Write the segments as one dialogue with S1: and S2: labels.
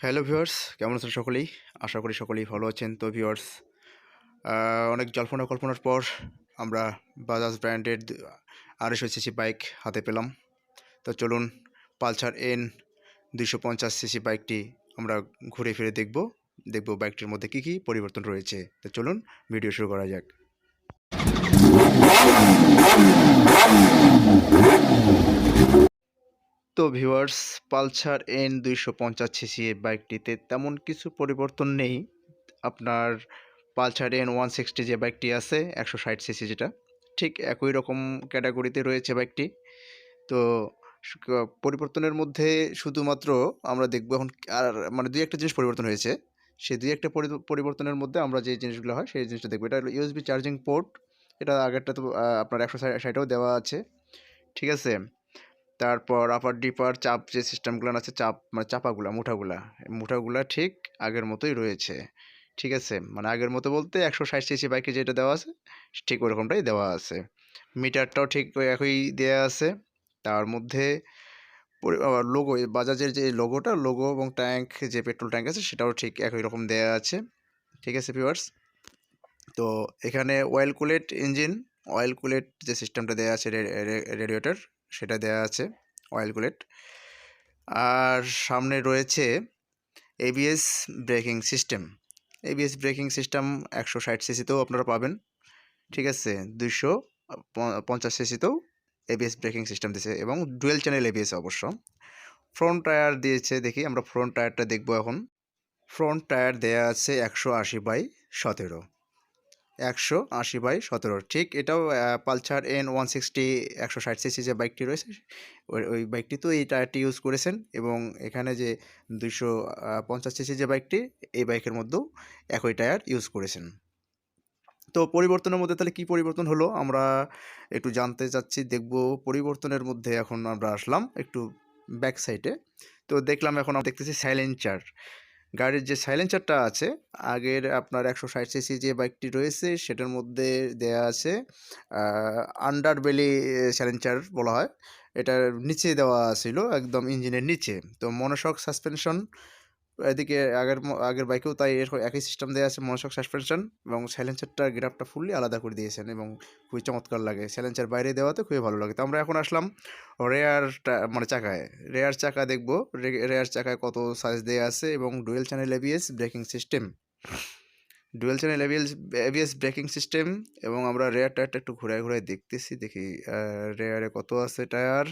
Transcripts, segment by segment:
S1: Hello viewers কেমন আছেন সকলেই? আশা করি সকলেই ভালো আছেন। তো ভিউয়ার্স অনেক জল্পনা কল্পনার পর আমরা বাজাজ ব্র্যান্ডের আড়াইশো সিসি বাইক হাতে পেলাম। তো, চলুন পালসার এন দুইশো পঞ্চাশ সিসি বাইকটি আমরা ঘুরে ফিরে দেখব। দেখব বাইকটির মধ্যে কী কী পরিবর্তন রয়েছে। তো, চলুন ভিডিও শুরু করা যাক। তো ভিউয়ার্স, পালসার এন দুইশো পঞ্চাশ সিসি বাইকটিতে তেমন কিছু পরিবর্তন নেই। আপনার পালসার এন ওয়ান সিক্সটি যে বাইকটি আছে, একশো ষাট সিসি যেটা, ঠিক একই রকম ক্যাটাগরিতে রয়েছে বাইকটি। তো সু- পরিবর্তনের মধ্যে শুধুমাত্র আমরা দেখব এখন আর মানে দুই একটা জিনিস পরিবর্তন হয়েছে। সেই দুই একটা পরি- পরিবর্তনের মধ্যে আমরা যে জিনিসগুলো হয়, সেই জিনিসটা দেখব। এটা ইউএসবি চার্জিং পোর্ট এটা আগেরটা তো আপনার একশো ষাটেও দেওয়া আছে। ঠিক আছে? তারপর আপার ডিপার চাপ যে সিস্টেমগুলো আছে, চাপ মানে চাপাগুলা, মুঠাগুলা মুঠাগুলা ঠিক আগের মতোই রয়েছে। ঠিক আছে? মানে আগের মতো বলতে একশো ষাট সিসি বাইকে যেটা দেওয়া আছে, ঠিক ওরকমটাই দেওয়া আছে। মিটারটাও ঠিক একই দেওয়া আছে। তার মধ্যে লোগো বাজাজের যে লোগোটা লোগো এবং ট্যাঙ্ক যে পেট্রোল ট্যাঙ্ক আছে, সেটাও ঠিক একই রকম দেওয়া আছে। ঠিক আছে ভিউয়ার্স তো এখানে oil cooled engine oil cooled যে সিস্টেমটা দেওয়া আছে রেডিয়েটর সেটা দেওয়া আছে অয়েল কুলেট আর সামনে রয়েছে ABS braking system ABS braking system একশো ষাট সিসিতেও আপনারা পাবেন, ঠিক আছে? দুইশো পঞ্চাশ সিসিতেও এবিএস ব্রেকিং সিস্টেম দিয়েছে এবং ডুয়েল চ্যানেল এবিএস অবশ্য। ফ্রন্ট টায়ার দিয়েছে, দেখি আমরা ফ্রন্ট টায়ারটা দেখব এখন। ফ্রন্ট টায়ার দেয়া আছে একশো আশি বাই সতেরো। একশো আশি বাই সতেরো। ঠিক এটাও পালসার এন ওয়ান সিক্সটি একশো ষাট সিসি যে বাইকটি রয়েছে, ওই বাইকটি তো এই টায়ারটি ইউজ করেছেন এবং এখানে যে দুইশো পঞ্চাশ সিসি যে বাইকটি, এই বাইকের মধ্যেও একই টায়ার ইউজ করেছেন। তো পরিবর্তনের মধ্যে তাহলে কি পরিবর্তন হলো? আমরা একটু জানতে চাচ্ছি, দেখব পরিবর্তনের মধ্যে এখন আমরা আসলাম একটু ব্যাক সাইডে তো দেখলাম এখন আমরা দেখতেছি সাইলেন্সার গাড়ির যে সাইলেন্সারটা আছে, আগের আপনার একশো ষাট সিসি যে বাইকটি রয়েছে, সেটার মধ্যে দেয়া আছে আন্ডার বেলি সাইলেন্সার বলা হয়। এটার নিচে দেওয়া ছিল, একদম ইঞ্জিনের নিচে। তো মনোশক সাসপেনশন এদিকে আগের আগের বাইকেও তাই এরকম একই সিস্টেম দেওয়া আছে মনোশক সাসপেনশন এবং সাইলেন্সারটার গ্রাফটা ফুললি আলাদা করে দিয়েছেন এবং খুবই চমৎকার লাগে। সাইলেন্সার বাইরে দেওয়াতে খুবই ভালো লাগে। তো আমরা এখন আসলাম রেয়ার মানে চাকায়। রেয়ার চাকা দেখব। রেয়ার চাকায় কত সাইজ দেওয়া আছে এবং dual channel ABS braking system dual channel ABS ABS braking system এবং আমরা রেয়ার টায়ারটা একটু ঘুরায় ঘুরায় দেখতেছি, দেখি রেয়ারে কত আছে টায়ার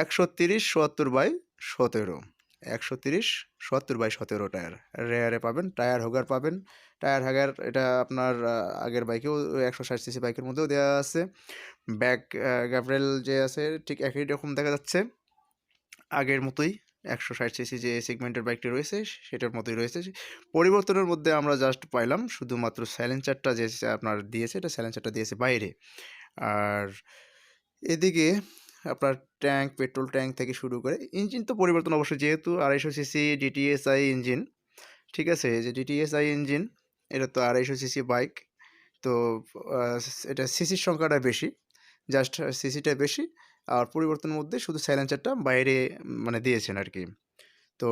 S1: একশো তিরিশ, সত্তর বাই সতেরো। একশো তিরিশ, সত্তর বাই সতেরো টায়ার। রেয়ারে পাবেন, টায়ার হোগার পাবেন। টায়ার হাগার, এটা আপনার আগের বাইকেও একশো ষাট সিসি বাইকের মধ্যেও দেওয়া আছে। ব্যাক গ্যাভরেল যে আছে, ঠিক একই রকম দেখা যাচ্ছে। আগের মতোই একশো ষাট সিসি যে সেগমেন্টের বাইকটি রয়েছে, সেটার মতোই রয়েছে। পরিবর্তনের মধ্যে আমরা জাস্ট পাইলাম শুধুমাত্র সাইলেন্সারটা যে আপনার দিয়েছে, এটা সাইলেন্সারটা দিয়েছে বাইরে। আর এদিকে আপনার ট্যাঙ্ক, পেট্রোল ট্যাঙ্ক থেকে শুরু করে, ইঞ্জিন তো পরিবর্তন অবশ্যই, যেহেতু আড়াইশো সিসি ডিটিএসআই ইঞ্জিন, ঠিক আছে? যে ডিটিএসআই ইঞ্জিন, এটা তো আড়াইশো সিসি বাইক, তো এটা সিসির সংখ্যাটা বেশি জাস্ট সিসিটা বেশি, আর পরিবর্তনের মধ্যে শুধু সাইলেন্সারটা বাইরে মানে দিয়েছেন আর কি তো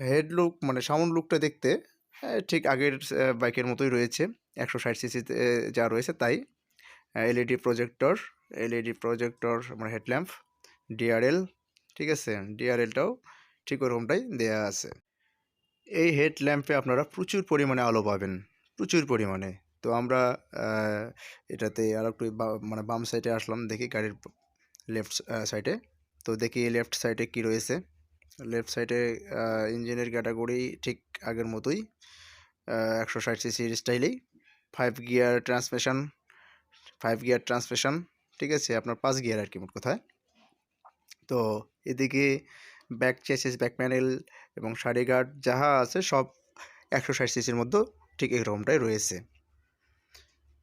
S1: হেড লুক মানে সাউন্ড লুকটা দেখতে ঠিক আগের বাইকের মতোই রয়েছে, একশো ষাট সিসিতে যা রয়েছে তাই এলইডি প্রজেক্টর এলইডি প্রজেক্টর মানে হেডল্যাম্প, ডিআরএল, ঠিক আছে? ডিআরএলটাও ঠিক ওরকমটাই দেয়া আছে। এই হেডল্যাম্পে আপনারা প্রচুর পরিমাণে আলো পাবেন, প্রচুর পরিমাণে। তো আমরা এটাতে আর একটু মানে বাম সাইডে আসলাম, দেখি গাড়ির লেফট সাইডে। তো দেখি লেফট সাইডে কি রয়েছে। লেফট সাইডে ইঞ্জিনের ক্যাটাগরি ঠিক আগের মতোই একশো ষাট সিসির স্টাইলেই। Five gear transmission, five gear transmission ঠিক আছে? আপনার পাঁচ গিয়ার আর কি মোট কথায় তো এদিকে ব্যাক চেসিস ব্যাক প্যানেল এবং সারি গার্ড যাহা আছে সব একশো ষাট সিসির মধ্যে ঠিক এরকমটাই রয়েছে।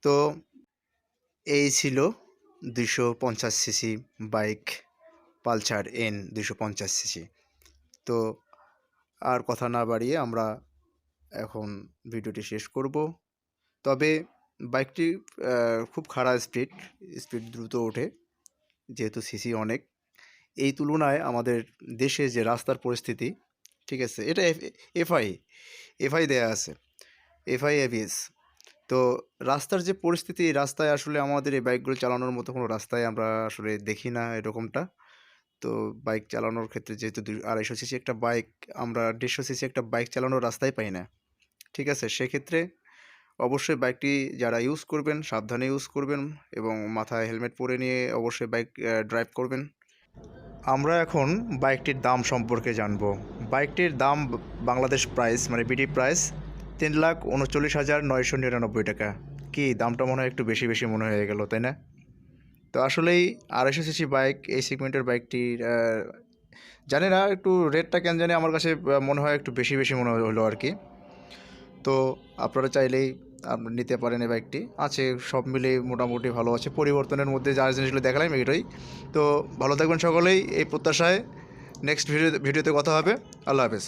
S1: তো এই ছিল দুশো পঞ্চাশ সিসি বাইক পালসার এন দুশো পঞ্চাশ সিসি। তো আর কথা না বাড়িয়ে আমরা এখন ভিডিওটি শেষ করব। তবে বাইকটি খুব খারাপ স্পিড স্পিড দ্রুত ওঠে, যেহেতু সিসি অনেক। এই তুলনায় আমাদের দেশে যে রাস্তার পরিস্থিতি, ঠিক আছে, এটা এফআই এফআই দেয়া আছে এফআই এভিএস তো রাস্তার যে পরিস্থিতি রাস্তায় আসলে আমাদের এই বাইকগুলো চালানোর মতো কোনো রাস্তায় আমরা আসলে দেখি না এরকমটা। তো বাইক চালানোর ক্ষেত্রে যেহেতু দুই, আড়াইশো সিসি একটা বাইক, আমরা দেড়শো সিসি একটা বাইক চালানোর রাস্তায় পাই না, ঠিক আছে। সেক্ষেত্রে অবশ্যই বাইকটি যারা ইউজ করবেন, সাবধানে ইউজ করবেন এবং মাথায় হেলমেট পরে নিয়ে অবশ্যই বাইক ড্রাইভ করবেন। আমরা এখন বাইকটির দাম সম্পর্কে জানব। বাইকটির দাম বাংলাদেশ প্রাইস মানে বিডি প্রাইস তিন লাখ উনচল্লিশ হাজার নয়শো নিরানব্বই টাকা। কি, দামটা মনে হয় একটু বেশি বেশি মনে হয়ে গেল, তাই না? তো আসলেই আড়াইশো সিসি বাইক এই সেগমেন্টের বাইকটির জানি না, একটু রেটটা কেন জানি আমার কাছে মনে হয় একটু বেশি বেশি মনে হলো আর কি। তো আপনারা চাইলেই আপনারা নিতে পারেন এই বাইকটি আছে, সব মিলে মোটামুটি ভালো আছে। পরিবর্তনের মধ্যে যা জিনিসগুলো দেখালাম এটাই। তো ভালো থাকবেন সকলেই এই প্রত্যাশায়। নেক্সট ভিডিও ভিডিওতে কথা হবে। আল্লাহ হাফেজ।